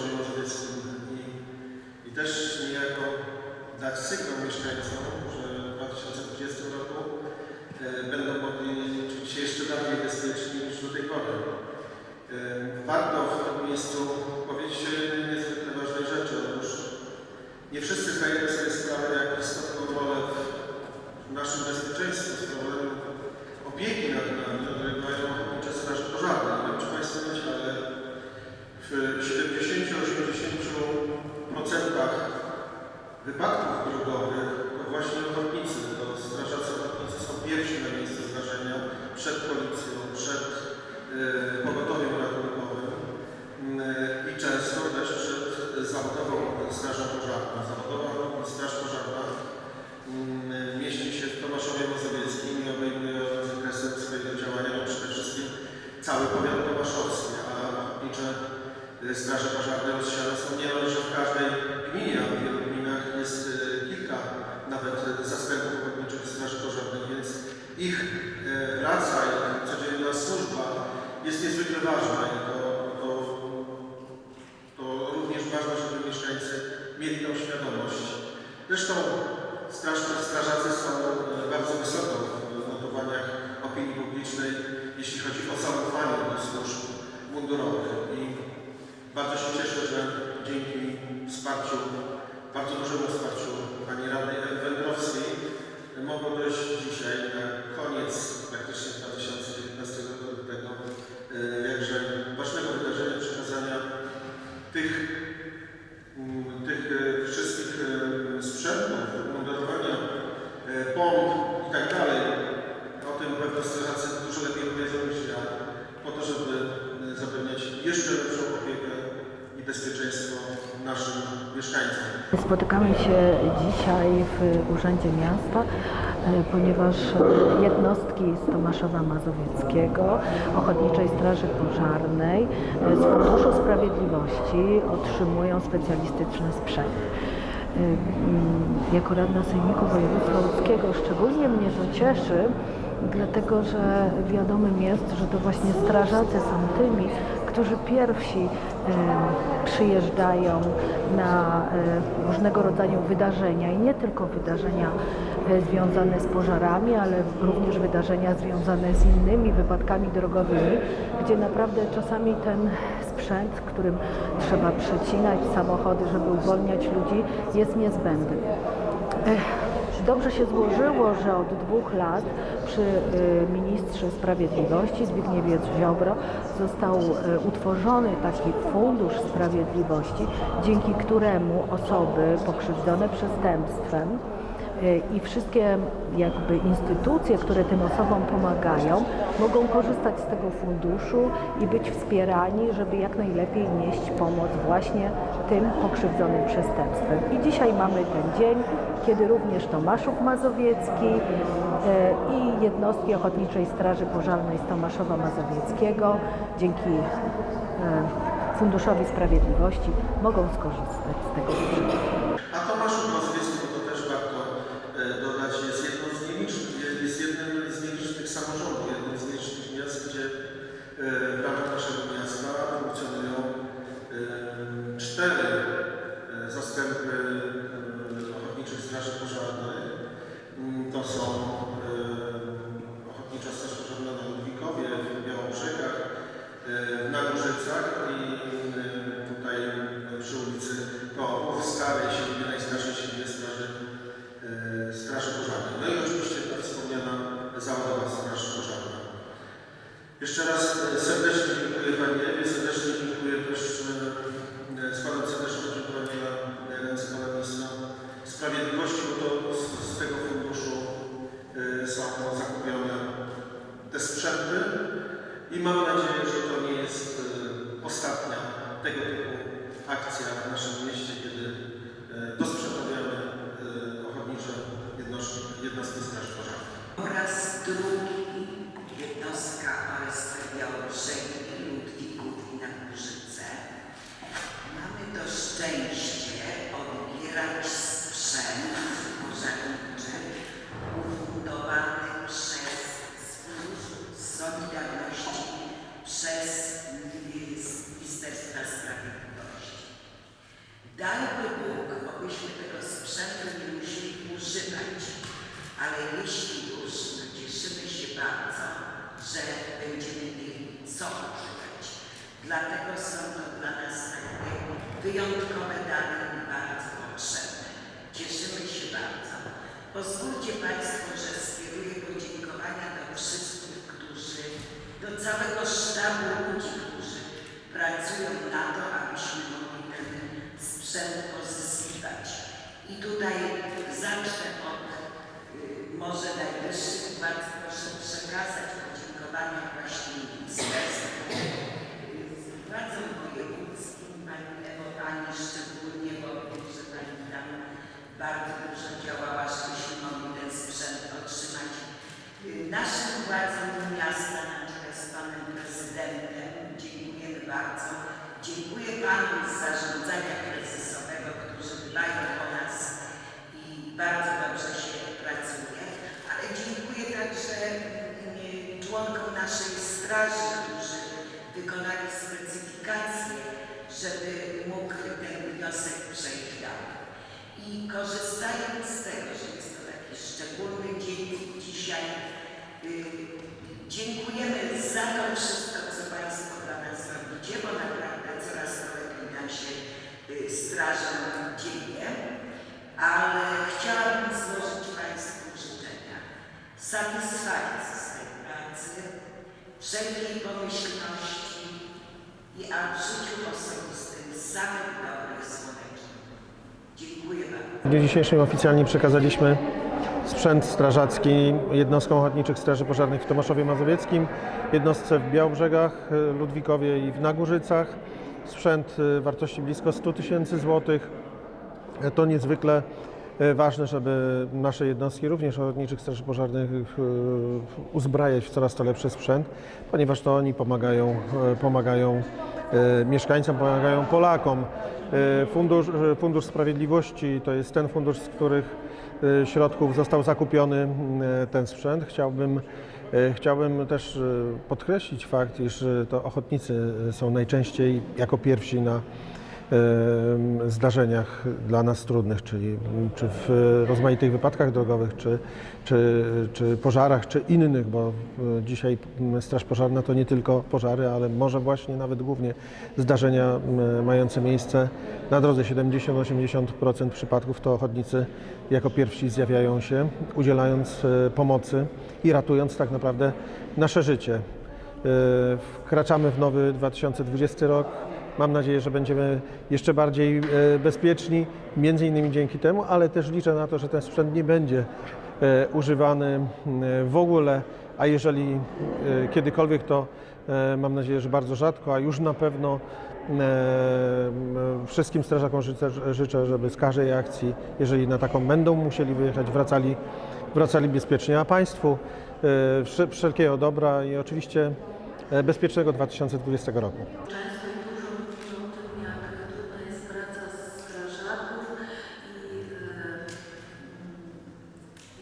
Kościele Mazowieckim i, i też niejako dać sygnał mieszkańcom, że w 2020 roku e, będą mogli czuć się jeszcze bardziej bezpieczni niż do tej pory. E, warto w tym miejscu powiedzieć niezwykle ważnej rzeczy. Otóż nie wszyscy zdajemy sobie sprawę, jak istotną rolę w naszym bezpieczeństwie, z problemem opieki nad nami odgrywają ochotnicze straże pożarne. Nie wiem, czy Państwo wiecie, ale w 7 70-80% wypadków drogowych to właśnie ochotnicy, to strażacy ochotnicy są pierwsi na miejscu zdarzenia, przed policją, przed e, pogotowiem ratunkowym mm, i często też przed zawodową strażą pożarną. Zawodowa straż pożarna mm, mieści się w Tomaszowie Mazowieckim i obejmuje zakresem swojego działania no przede wszystkim cały powiat tomaszowski, a ochotnicze straże pożarne rozsiane są niemalże w każdej gminie, a w wielu gminach jest y, kilka nawet y, zastępów ochotniczych straży pożarnych, więc ich y, praca i codzienna służba jest niezwykle ważna i to, to, to również ważne, żeby mieszkańcy mieli tą świadomość. Zresztą straż, strażacy są y, bardzo wysoko w notowaniach opinii publicznej, jeśli chodzi o zaufanie do służb mundurowych. I bardzo się cieszę, że dzięki wsparciu, bardzo dużemu wsparciu pani Ewy Wędrowskiej mogło dojść dzisiaj na koniec praktycznie 2019 roku do tego y, jakże ważnego wydarzenia przekazania tych mm, tych e, wszystkich e, sprzętów, mundurowania, e, pomp i tak dalej. O tym pewno strażacy dużo lepiej powiedzą niż ja, po to, żeby e, zapewniać jeszcze lepszą opiekę i bezpieczeństwo naszym mieszkańcom. Spotykamy się dzisiaj w Urzędzie Miasta, e, ponieważ jednostki z Tomaszowa Mazowieckiego, Ochotniczej Straży Pożarnej e, z Funduszu Sprawiedliwości otrzymują specjalistyczny sprzęt. E, mm, Jako radna Sejmiku Województwa Łódzkiego szczególnie mnie to cieszy, dlatego że wiadomym jest, że to właśnie strażacy są tymi, którzy pierwsi przyjeżdżają na e, różnego rodzaju wydarzenia i nie tylko wydarzenia e, związane z pożarami, ale również wydarzenia związane z innymi wypadkami drogowymi, gdzie naprawdę czasami ten sprzęt, którym trzeba przecinać samochody, żeby uwolniać ludzi, jest niezbędny. Dobrze się złożyło, że od dwóch lat przy y, ministrze sprawiedliwości Zbigniewie Ziobro został y, utworzony taki fundusz sprawiedliwości, dzięki któremu osoby pokrzywdzone przestępstwem i wszystkie jakby instytucje, które tym osobom pomagają, mogą korzystać z tego funduszu i być wspierani, żeby jak najlepiej nieść pomoc właśnie tym pokrzywdzonym przestępstwem. I dzisiaj mamy ten dzień, kiedy również Tomaszów Mazowiecki e, i jednostki Ochotniczej Straży Pożarnej z Tomaszowa Mazowieckiego dzięki e, Funduszowi Sprawiedliwości mogą skorzystać z tego budżetu. A Tomaszów Mazowiecki, bo to też warto e, dodać, jest jedną z nielicznych, jest jednym z nielicznych samorządów, jednym z nielicznych miast, gdzie e, w ramach naszego miasta funkcjonują e, cztery e, zastępy e, ochotniczych straży pożarnych. Mm, To są e, Ochotnicza Straż Pożarna na Ludwikowie, w Białobrzegach, e, w Nagórzycach i e, tutaj przy ulicy Kołów, w starej siedzibie, najstarszej siedzibie Straży, e, Straży Pożarnej. No i oczywiście ta wspomniana zawodowa Straż Pożarna. Jeszcze raz e, serdecznie dziękuję Pani Ewie, serdecznie dziękuję też, e, e, składam serdeczne podziękowanie na na ręce Pana Ministra Sprawiedliwości, bo to z, z tego funduszu e, są zakupione te sprzęty i mam nadzieję, że to nie jest e, ostatnia tego typu akcja w naszym mieście, kiedy e, dosprzętujemy e, ochotnicze jednostki, jednostki Straży Pożarnej. oraz drugi jednostka OSP Białobrzegi i Ludwików i na Górzyce. Mamy to szczęście odbierać sprzęt pożarniczy ufundowany przez z Funduszu Solidarności przez Ministerstwo Sprawiedliwości. Dajmy Bóg, abyśmy tego sprzętu nie musieli używać, ale jeśli już no cieszymy bardzo, że będziemy mieli co używać. Dlatego są to dla nas takie wyjątkowe dane i bardzo potrzebne. Cieszymy się bardzo. Pozwólcie Państwo, że skieruję podziękowania do wszystkich, którzy, do całego sztabu ludzi, którzy pracują na to, abyśmy mogli ten sprzęt pozyskiwać. I tutaj zacznę od y, może najwyższych władz. Proszę przekazać podziękowania właśnie ministerstwu, władzom wojewódzkim, Pani Ewo, Pani szczególnie, bo wiem, że Pani tam bardzo dużo działała, żebyśmy mogli ten sprzęt otrzymać. Naszym władzom miasta na czele z Panem Prezydentem dziękujemy bardzo. Dziękuję Panu z zarządzania kryzysowego, którzy dbają o nas i bardzo dobrze się pracuje, ale dziękuję także mm, członkom naszej straży, którzy wykonali specyfikację, żeby mógł ten wniosek przejść dalej. I korzystając z tego, że jest to taki szczególny dzień dzisiaj, y, dziękujemy za to wszystko, co Państwo dla nas robicie, bo naprawdę coraz to lepiej nam się y, strażą dzieje. Ale chciałabym złożyć Państwu życzenia satysfakcji z tej pracy, wszelkiej pomyślności i a w życiu osobistym samych dobrych słonecznych. Dziękuję bardzo. W dniu dzisiejszym oficjalnie przekazaliśmy sprzęt strażacki jednostkom ochotniczych Straży Pożarnych w Tomaszowie Mazowieckim, jednostce w Białbrzegach, y, Ludwikowie i w Nagórzycach. Sprzęt y, wartości blisko 100 tysięcy złotych. E, To niezwykle ważne, żeby nasze jednostki, również ochotniczych Straży Pożarnych, uzbrajać w coraz to lepszy sprzęt, ponieważ to oni pomagają, pomagają mieszkańcom, pomagają Polakom. Fundusz, Fundusz Sprawiedliwości to jest ten fundusz, z których środków został zakupiony m, e, ten sprzęt. Chciałbym, e, chciałbym też podkreślić fakt, iż to ochotnicy są najczęściej jako pierwsi na zdarzeniach dla nas trudnych, czyli mm, czy w e, rozmaitych wypadkach drogowych, czy, czy, czy pożarach, czy innych, bo e, dzisiaj Straż Pożarna to nie tylko pożary, ale może właśnie nawet głównie zdarzenia mające miejsce na drodze 70-80% przypadków to ochotnicy jako pierwsi zjawiają się, udzielając e, pomocy i ratując tak naprawdę nasze życie. Wkraczamy w nowy 2020 rok. Mam nadzieję, że będziemy jeszcze bardziej e, bezpieczni, między innymi dzięki temu, ale też liczę na to, że ten sprzęt nie będzie e, używany w ogóle, a jeżeli e, kiedykolwiek, to mam nadzieję, że bardzo rzadko, a już na pewno wszystkim strażakom życzę, życzę, żeby z każdej akcji, jeżeli na taką będą musieli wyjechać, wracali, wracali bezpiecznie, a Państwu wsze- wszelkiego dobra i oczywiście bezpiecznego 2020 roku. Często i dużo mówimy o tym, jak trudna jest praca strażaków i e,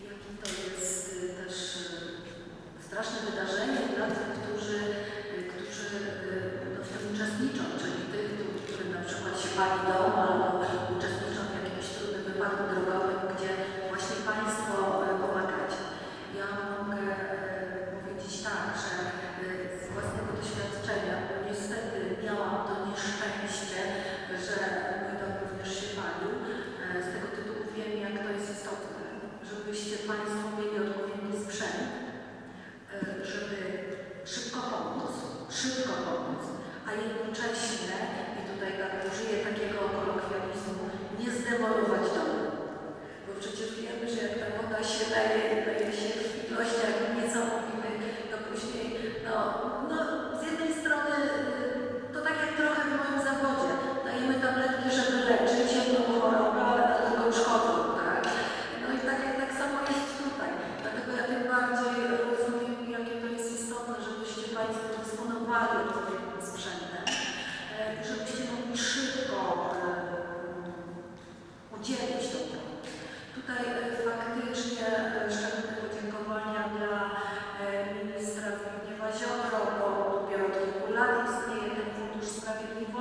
jakie to jest e, też e, straszne wydarzenie dla tych, którzy, e, którzy e, no, w tym uczestniczą, czyli tych, któ- którym pali dom albo uczestniczą w jakimś trudnym wypadku drogowym, Dość, dość, dość, dość, sabe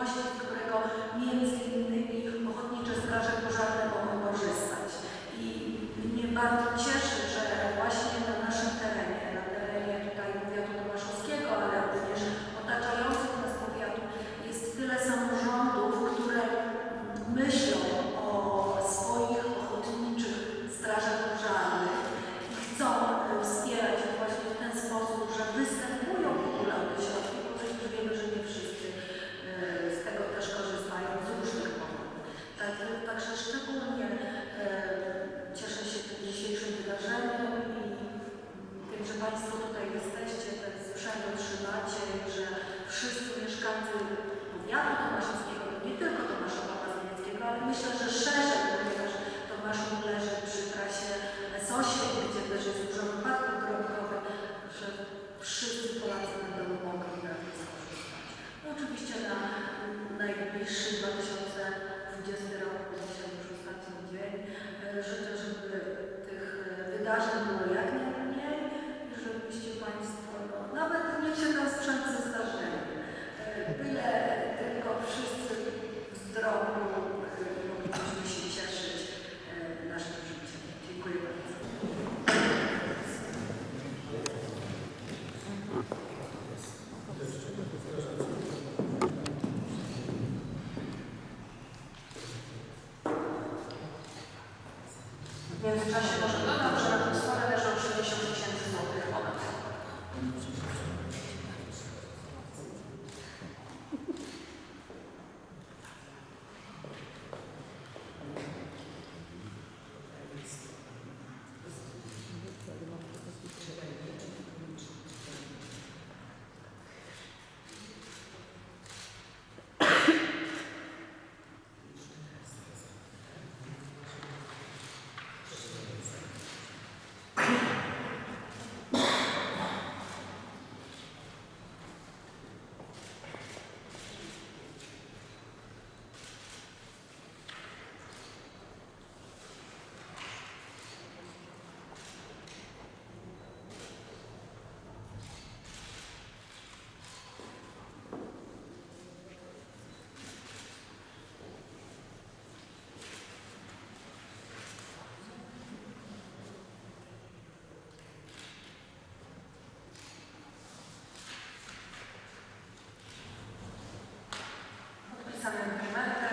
Dokumenty.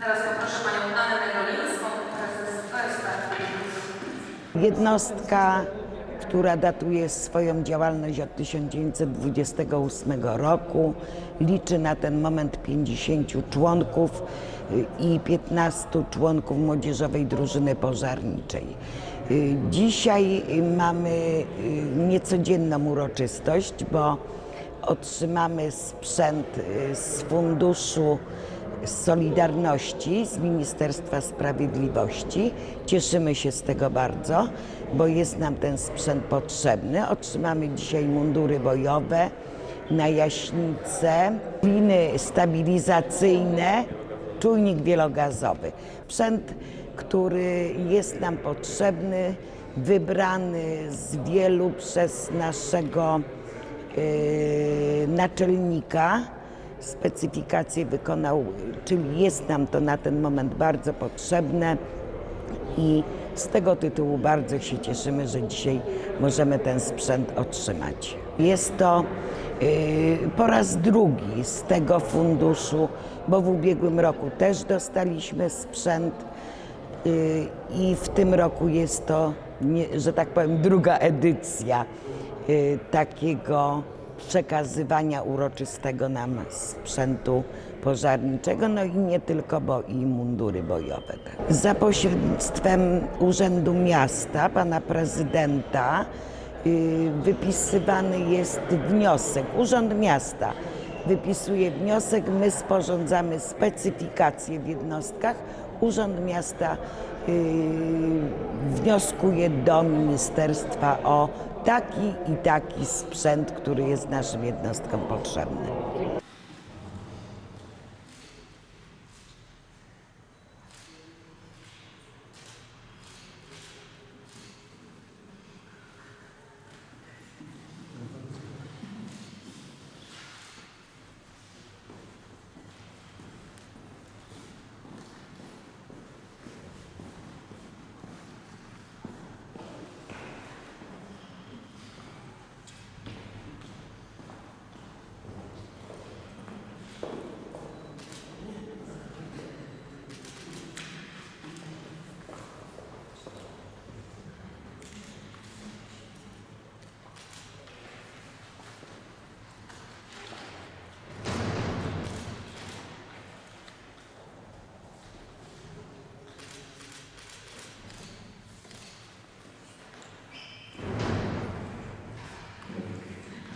Teraz poproszę Panią Annę Negolińską, prezes. Jednostka, która datuje swoją działalność od 1928 roku, liczy na ten moment 50 członków y, i 15 członków młodzieżowej drużyny pożarniczej. Y, Dzisiaj mamy y, niecodzienną uroczystość, bo otrzymamy sprzęt z funduszu Solidarności z Ministerstwa Sprawiedliwości. Cieszymy się z tego bardzo, bo jest nam ten sprzęt potrzebny. Otrzymamy dzisiaj mundury bojowe, najaśnice, liny stabilizacyjne, czujnik wielogazowy. Sprzęt, który jest nam potrzebny, wybrany z wielu przez naszego naczelnika. Specyfikację wykonał, czyli jest nam to na ten moment bardzo potrzebne. I z tego tytułu bardzo się cieszymy, że dzisiaj możemy ten sprzęt otrzymać. Jest to yy, po raz drugi z tego funduszu, bo w ubiegłym roku też dostaliśmy sprzęt yy, i w tym roku jest to, że tak powiem, druga edycja takiego przekazywania uroczystego nam sprzętu pożarniczego, no i nie tylko, bo i mundury bojowe. tak. Za pośrednictwem Urzędu Miasta, pana prezydenta, yy, wypisywany jest wniosek. Urząd Miasta wypisuje wniosek, my sporządzamy specyfikacje w jednostkach. Urząd Miasta yy, wnioskuje do ministerstwa o taki i taki sprzęt, który jest naszym jednostkom potrzebny.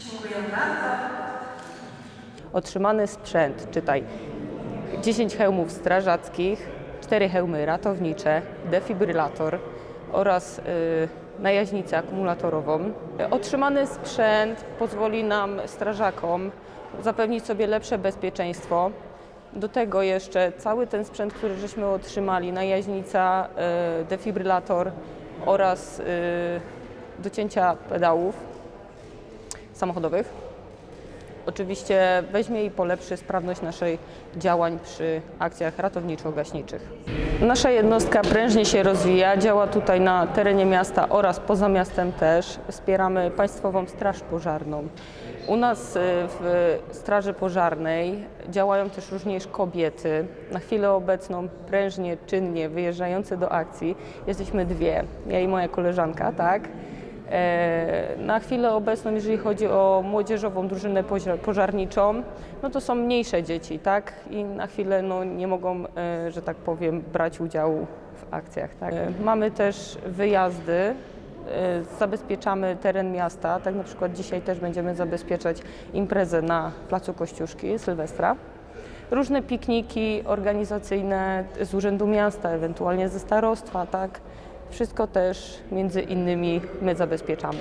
Dziękuję bardzo. Otrzymany sprzęt, czytaj 10 hełmów strażackich, 4 hełmy ratownicze, defibrylator oraz y, najaźnicę akumulatorową. Otrzymany sprzęt pozwoli nam, strażakom, zapewnić sobie lepsze bezpieczeństwo. Do tego jeszcze cały ten sprzęt, który żeśmy otrzymali, najaźnica, y, defibrylator oraz y, docięcia pedałów samochodowych. Oczywiście weźmie i polepszy sprawność naszych działań przy akcjach ratowniczo-gaśniczych. Nasza jednostka prężnie się rozwija, działa tutaj na terenie miasta oraz poza miastem też. Wspieramy Państwową Straż Pożarną. U nas y, w Straży Pożarnej działają też również kobiety. Na chwilę obecną prężnie, czynnie wyjeżdżające do akcji jesteśmy dwie, ja i moja koleżanka, tak? E, Na chwilę obecną, jeżeli chodzi o młodzieżową drużynę poża- pożarniczą, no to są mniejsze dzieci, tak? I na chwilę no, nie mogą, e, że tak powiem, brać udziału w akcjach. Tak? E, Mamy też wyjazdy, zabezpieczamy teren miasta, tak na przykład dzisiaj też będziemy zabezpieczać imprezę na Placu Kościuszki, Sylwestra. Różne pikniki organizacyjne z Urzędu Miasta, ewentualnie ze starostwa, tak? Wszystko też między innymi my zabezpieczamy.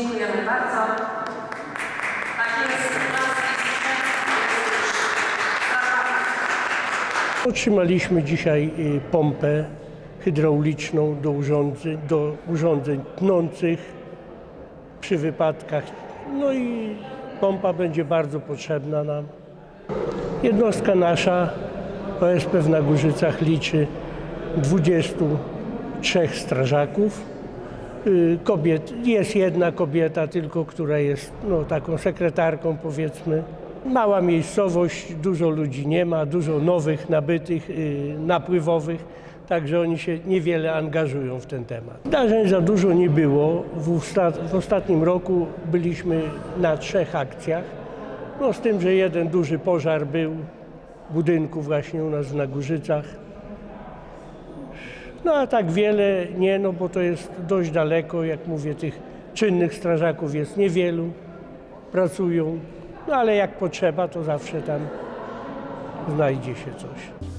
Dziękujemy bardzo. Tak. Otrzymaliśmy dzisiaj y, pompę hydrauliczną do urządzeń, do urządzeń tnących przy wypadkach. No i pompa będzie bardzo potrzebna nam. Jednostka nasza OSP w Nagórzycach liczy 23 strażaków. Y, Kobiet, jest jedna kobieta tylko, która jest no, taką sekretarką powiedzmy. Mała miejscowość, dużo ludzi nie ma, dużo nowych, nabytych, y, napływowych, także oni się niewiele angażują w ten temat. Zdarzeń za dużo nie było. W, ostatnim roku byliśmy na trzech akcjach, no, z tym, że jeden duży pożar był budynku właśnie u nas w Nagórzycach. No a tak wiele nie, no bo to jest dość daleko, jak mówię, tych czynnych strażaków jest niewielu, pracują, no ale jak potrzeba, to zawsze tam znajdzie się coś.